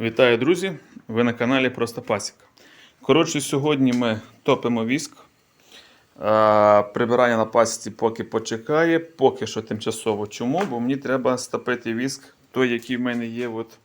Вітаю, друзі! Ви на каналі Просто Пасіка. Коротше, сьогодні ми топимо віск. Прибирання на пасіці поки почекає, поки що тимчасово. Чому? Бо мені треба стопити віск, той, який в мене є от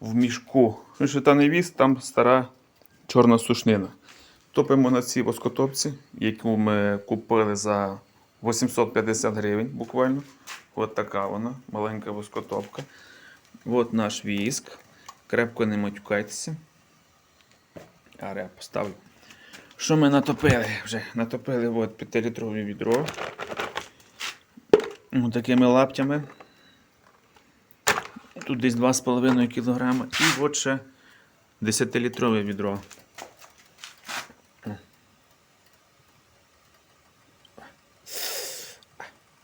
в мішку. Ну, що Та не віск, там стара чорна сушнина. Топимо на цій воскотопці, яку ми купили за 850 гривень буквально. От така вона, маленька воскотопка. От наш віск. Крепко не матюкайтеся. А я поставлю. Що ми натопили? Вже натопили от 5-літрове відро. Ось такими лаптями. Тут десь 2,5 кг. І от ще 10-літрове відро.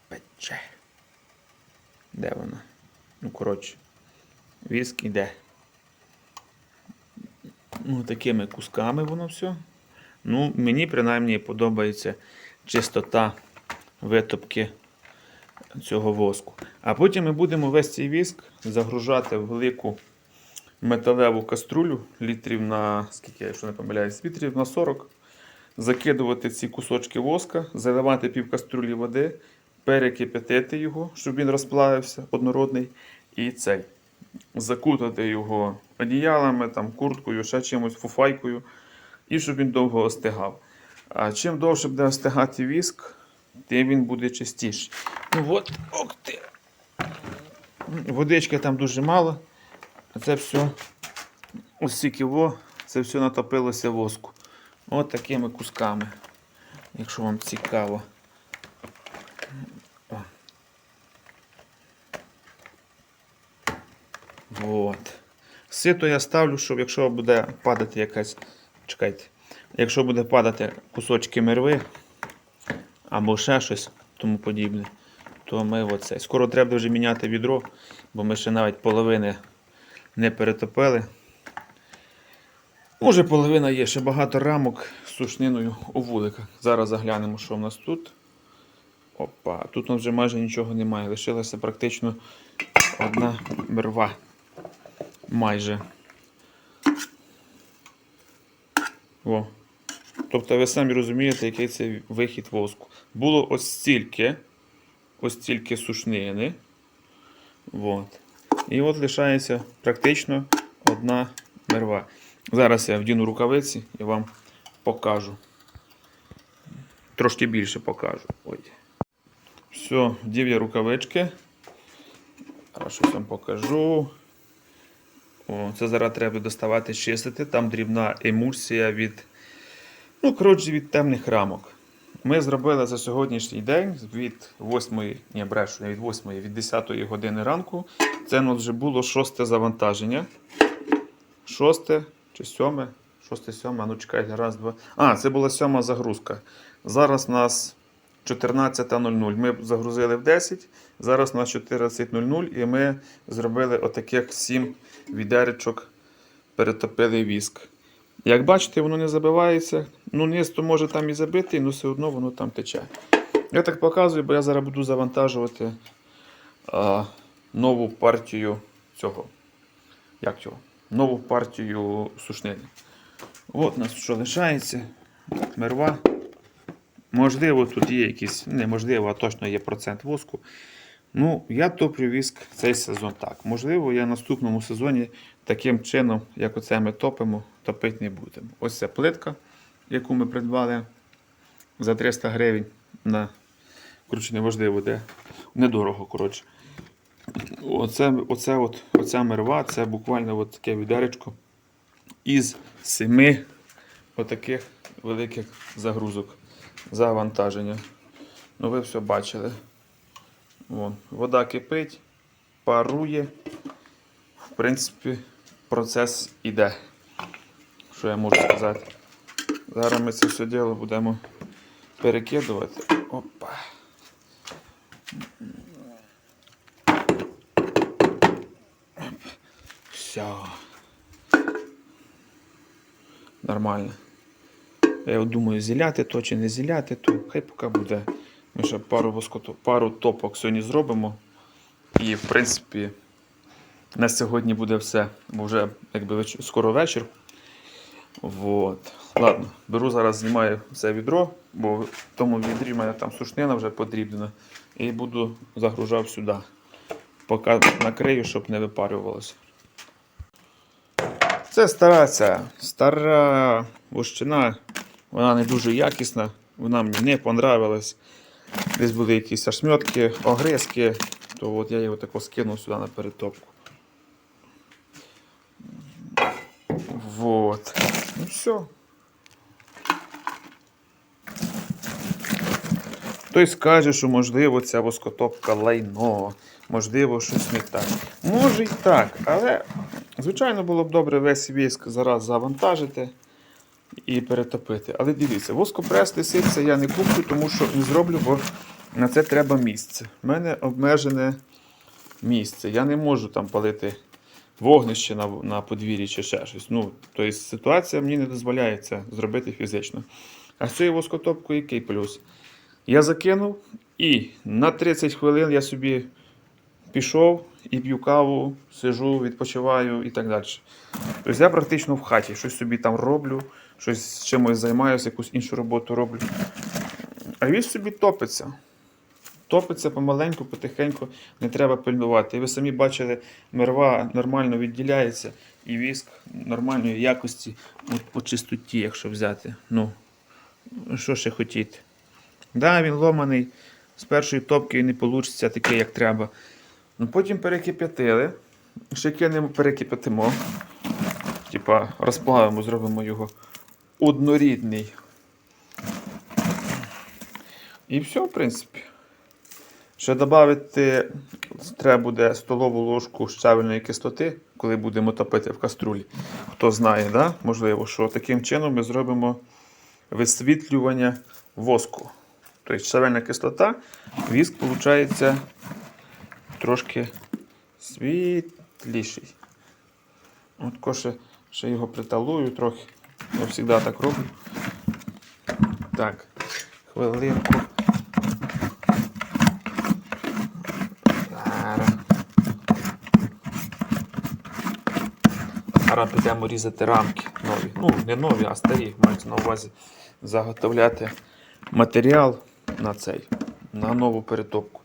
Пече. Де вона? Ну, коротше, віск іде. Ну, такими кусками воно все. Ну, мені принаймні подобається чистота витопки цього воску. А потім ми будемо весь цей віск загружати в велику металеву каструлю літрів на скільки, якщо не помиляюсь, літрів на 40. Закидувати ці кусочки воска, заливати пів каструлі води, перекипятити його, щоб він розплавився однородний. І цей. Закутати його одіялами, там, курткою, ще чимось, фуфайкою, і щоб він довго остигав. А чим довше буде остигати віск, тим він буде чистіший. Ну от, ох ти. Водички там дуже мало. Це все, ось стільки во, це все натопилося воску. От такими кусками, якщо вам цікаво. О. Сито я ставлю, щоб якщо буде падати якась. Чекайте, якщо буде падати кусочки мерви або ще щось тому подібне, то ми оце. Скоро треба вже міняти відро, бо ми ще навіть половини не перетопили. Може, половина є, ще багато рамок з сушниною у вуликах. Зараз заглянемо, що в нас тут. Опа, тут вже майже нічого немає. Лишилася практично одна мерва. Майже. О. Тобто ви самі розумієте, який це вихід воску. Було ось стільки, ось стільки сушнини. От. І от лишається практично одна мерва. Зараз я вдіну рукавиці і вам покажу. Трошки більше покажу. Ой. Все, вдів я рукавички. Зараз щось вам покажу. Це зараз треба доставати, чистити. Там дрібна емульсія від, ну, коротше, від темних рамок. Ми зробили за сьогоднішній день від 8, ні, брешу, не від 8, від 10 години ранку. Це у нас вже було шосте завантаження. Шосте чи сьоме? Шосте, сьоме, ну чекайте, раз, два. А, це була сьома загрузка. Зараз у нас 14.00. Ми загрузили в 10, зараз у нас 14.00 і ми зробили отаких 7 відеречок, перетопили віск. Як бачите, воно не забивається. Ну, низ то може там і забитий, але все одно воно там тече. Я так показую, бо я зараз буду завантажувати а, нову партію цього. Як цього? Нову партію сушнини. От у нас що лишається. Мерва. Можливо, тут є якийсь, неможливо, а точно є процент воску. Ну, я топлю віск цей сезон так. Можливо, я наступному сезоні таким чином, як оце ми топимо, топити не будемо. Ось ця плитка, яку ми придбали за 300 гривень на коротше, неважливо де. Недорого, коротше. Оце, оце от, оця мерва, це буквально от таке відеречко із семи отаких великих загрузок завантаження. Ну, ви все бачили. Вон, вода кипить, парує. В принципі, процес іде. Що я можу сказати? Зараз ми це все діло будемо перекидувати. Опа. Все. Нормально. Я думаю, зіляти то чи не зіляти, то хай поки буде. Ми ще пару воскоту, пару топок сьогодні зробимо. І в принципі На сьогодні буде все, бо вже якби веч- скоро вечір. Вот. Ладно, беру зараз, знімаю це відро, бо в тому відрі в мене там сушнина вже подрібнена. І буду загружав сюди. Поки накрию, щоб не випарювалося. Це стара ця, стара вощина. Вона не дуже якісна, вона мені не понравилась. Десь були якісь ошметки, огризки, то от я його тако скинув сюди на перетопку. Вот. Ну все. Хтось скаже, що можливо ця воскотопка лайно, можливо, щось не так. Може і так, але звичайно було б добре весь віск зараз завантажити і перетопити. Але дивіться, воскопрес лисиця я не куплю, тому що не зроблю, бо на це треба місце. У мене обмежене місце. Я не можу там палити вогнище на, на подвір'ї чи ще щось. Ну, тобто ситуація мені не дозволяє це зробити фізично. А з цією воскотопкою який плюс? Я закинув і на 30 хвилин я собі пішов і п'ю каву, сижу, відпочиваю і так далі. Тобто я практично в хаті щось собі там роблю, щось чимось займаюся, якусь іншу роботу роблю. А він собі топиться. Топиться помаленьку, потихеньку, не треба пильнувати. І ви самі бачили, мерва нормально відділяється, і віск нормальної якості по чистоті, якщо взяти. Ну, що ще хотіти? Да, він ломаний, з першої топки не вийде таке, як треба. Ну, потім перекип'ятили, ще кинемо, перекип'ятимо. Типа розплавимо, зробимо його однорідний. І все, в принципі. Ще додати треба буде столову ложку щавельної кислоти, коли будемо топити в каструлі. Хто знає, да? можливо, що таким чином ми зробимо висвітлювання воску. Тобто щавельна кислота, віск виходить трошки світліший. От коше ще його приталую трохи. Я завжди так роблю. Так, хвилинку. Зараз. Підемо різати рамки нові. Ну, не нові, а старі. Мається на увазі заготовляти матеріал на цей, на нову перетопку.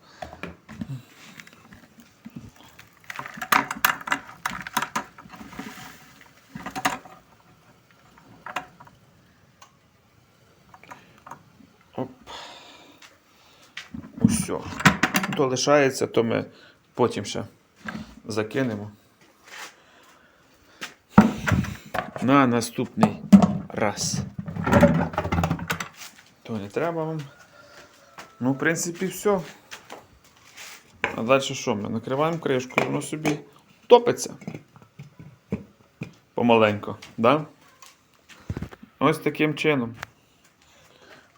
То лишається, то ми потім ще закинемо. На наступний раз. То не треба вам. Ну, в принципі, все. А далі що ми? Накриваємо кришкою, воно собі топиться. Помаленько, да? Ось таким чином.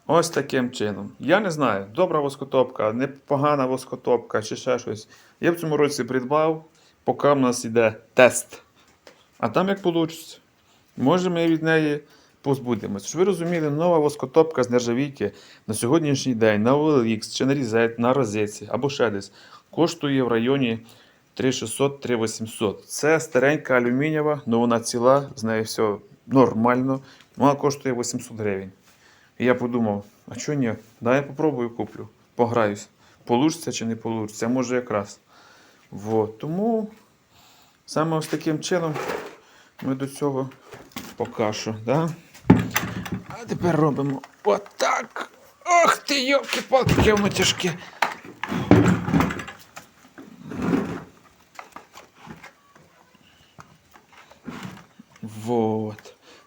Ось таким чином. Я не знаю, добра воскотопка, непогана воскотопка чи ще щось. Я в цьому році придбав, поки в нас йде тест. А там як вийде. Може ми від неї позбудемось. Щоб ви розуміли, нова воскотопка з нержавійки на сьогоднішній день на OLX чи на Різет, на розетці або ще десь коштує в районі 3600-3800. Це старенька алюмінієва, але вона ціла, з нею все нормально. Вона коштує 800 гривень. І я подумав, а чого ні? Дай я попробую куплю, пограюсь. Получиться чи не получиться, може якраз. Вот. Тому саме ось таким чином ми до цього покашу. Да? А тепер робимо отак. Ох ти, йоки палки яке воно.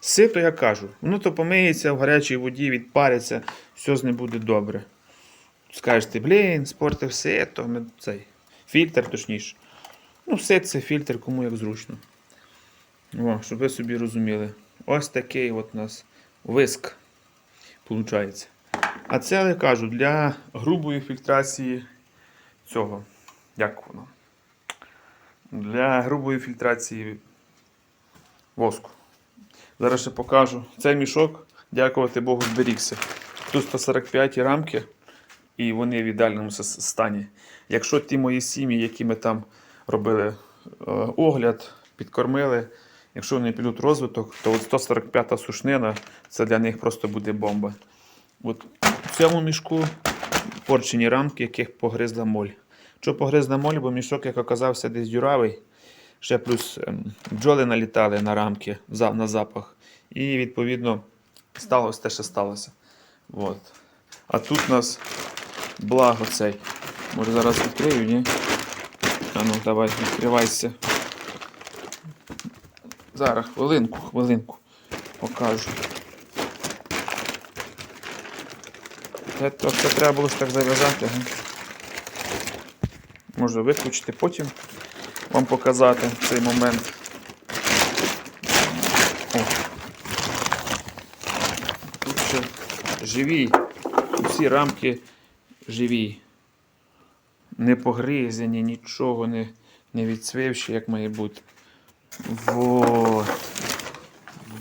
Вот. Сито я кажу. Воно то помиється в гарячій воді, відпариться, все з ним буде добре. Скажете, блін, спортив сито, ми цей. Фільтр, точніше. Ну, сит це фільтр, кому як зручно. О, щоб ви собі розуміли. Ось такий от у нас виск. Получається. А це я кажу для грубої фільтрації цього. Як воно? Для грубої фільтрації воску. Зараз ще покажу. Цей мішок, дякувати Богу, зберігся. Тут 145 рамки, і вони в ідеальному стані. Якщо ті мої сім'ї, які ми там робили е, огляд, підкормили. Якщо вони підуть розвиток, то от 145-та сушнина це для них просто буде бомба. От в цьому мішку порчені рамки, яких погризла моль. Що погризла моль, бо мішок, як оказався, десь дюравий. Ще плюс ем, бджоли налітали на рамки на запах. І відповідно сталося те, що сталося. От. А тут у нас благо цей. Може зараз відкрию, ні? А ну давай, відкривайся. Зараз, хвилинку, хвилинку. Покажу. Це, то, це треба було ж так зав'язати. Можу виключити потім вам показати цей момент. О. Тут ще живі. Усі рамки живі. Не погризані, нічого не, не відсвивши, як має бути. Вот.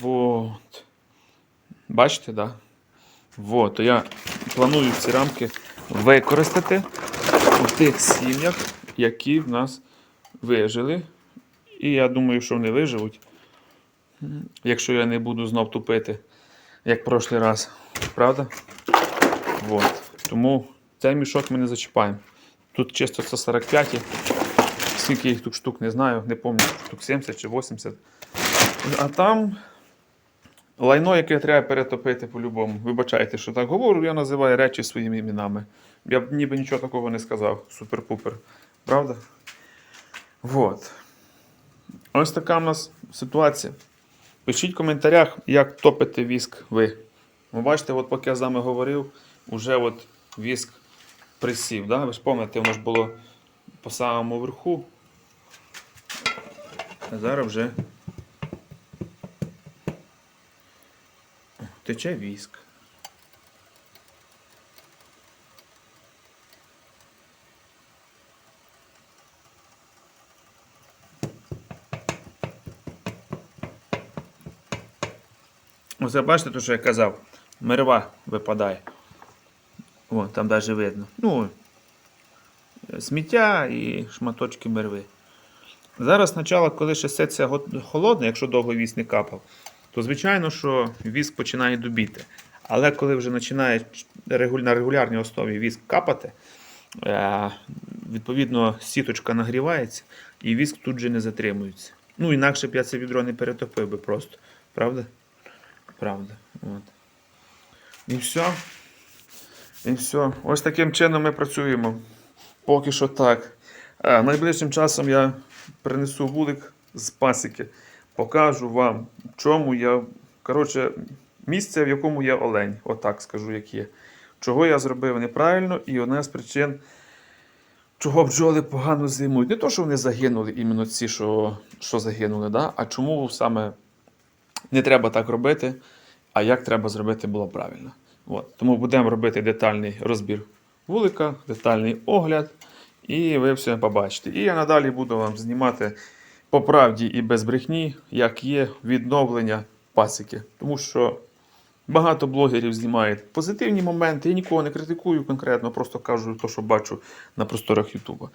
Вот. Бачите, да? Вот. То я планую ці рамки використати у тих сім'ях, які в нас вижили. І я думаю, що вони виживуть. Якщо я не буду знов тупити, як прошлий раз. Правда? Вот. Тому цей мішок ми не зачіпаємо. Тут чисто 145. Скільки їх тут штук, не знаю, не пам'ятаю, штук 70 чи 80. А там лайно, яке треба перетопити по-любому. Вибачайте, що так говорю, я називаю речі своїми іменами. Я б ніби нічого такого не сказав. Супер-пупер. Правда? Вот. Ось така в нас ситуація. Пишіть в коментарях, як топите віск ви. Ви бачите, от поки я з вами говорив, уже от віск присів. Да? Ви ж пам'ятаєте, воно ж було по самому верху. А зараз вже тече віск. Оце бачите, то, що я казав, мерва випадає. О, там навіть видно. Ну, сміття і шматочки мерви. Зараз спочатку, коли ще сеться холодне, якщо довго віск не капав, то звичайно, що віск починає дубіти. Але коли вже починає на регулярній основі віск капати, е, відповідно сіточка нагрівається і віск тут же не затримується. Ну, інакше б я це відро не перетопив би просто. Правда? Правда. От. І все. І все. Ось таким чином ми працюємо. Поки що так. А, найближчим часом я принесу вулик з пасіки, покажу вам, чому я. Коротше, місце, в якому є олень. Отак скажу, як є. Чого я зробив неправильно, і одна з причин, чого бджоли погано зимують. Не то, що вони загинули, іменно ці, що, що загинули, да? а чому саме не треба так робити, а як треба зробити було правильно. От. Тому будемо робити детальний розбір вулика, детальний огляд, і ви все побачите. І я надалі буду вам знімати по правді і без брехні, як є відновлення пасіки. Тому що багато блогерів знімають позитивні моменти. Я нікого не критикую конкретно, просто кажу те, що бачу на просторах Ютуба.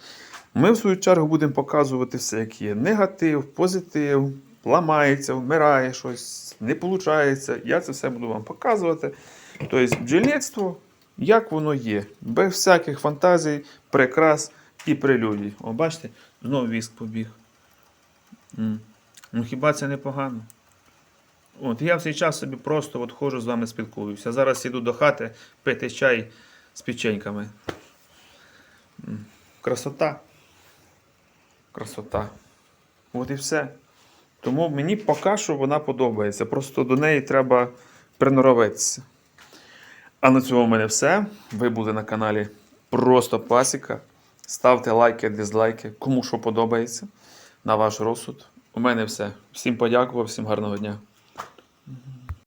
Ми, в свою чергу, будемо показувати все, як є. Негатив, позитив, ламається, вмирає щось, не виходить. Я це все буду вам показувати. Тобто, бджільництво, як воно є, без всяких фантазій, прикрас і прелюдій. О, бачите, знову віск побіг. Ну хіба це непогано? От, я в цей час собі просто от ходжу з вами спілкуюся. Зараз іду до хати пити чай з печеньками. Красота. Красота. От і все. Тому мені поки що вона подобається. Просто до неї треба приноровитися. А на цьому в мене все. Ви були на каналі Просто Пасіка. Ставте лайки, дизлайки, кому що подобається. На ваш розсуд. У мене все. Всім подякував, всім гарного дня.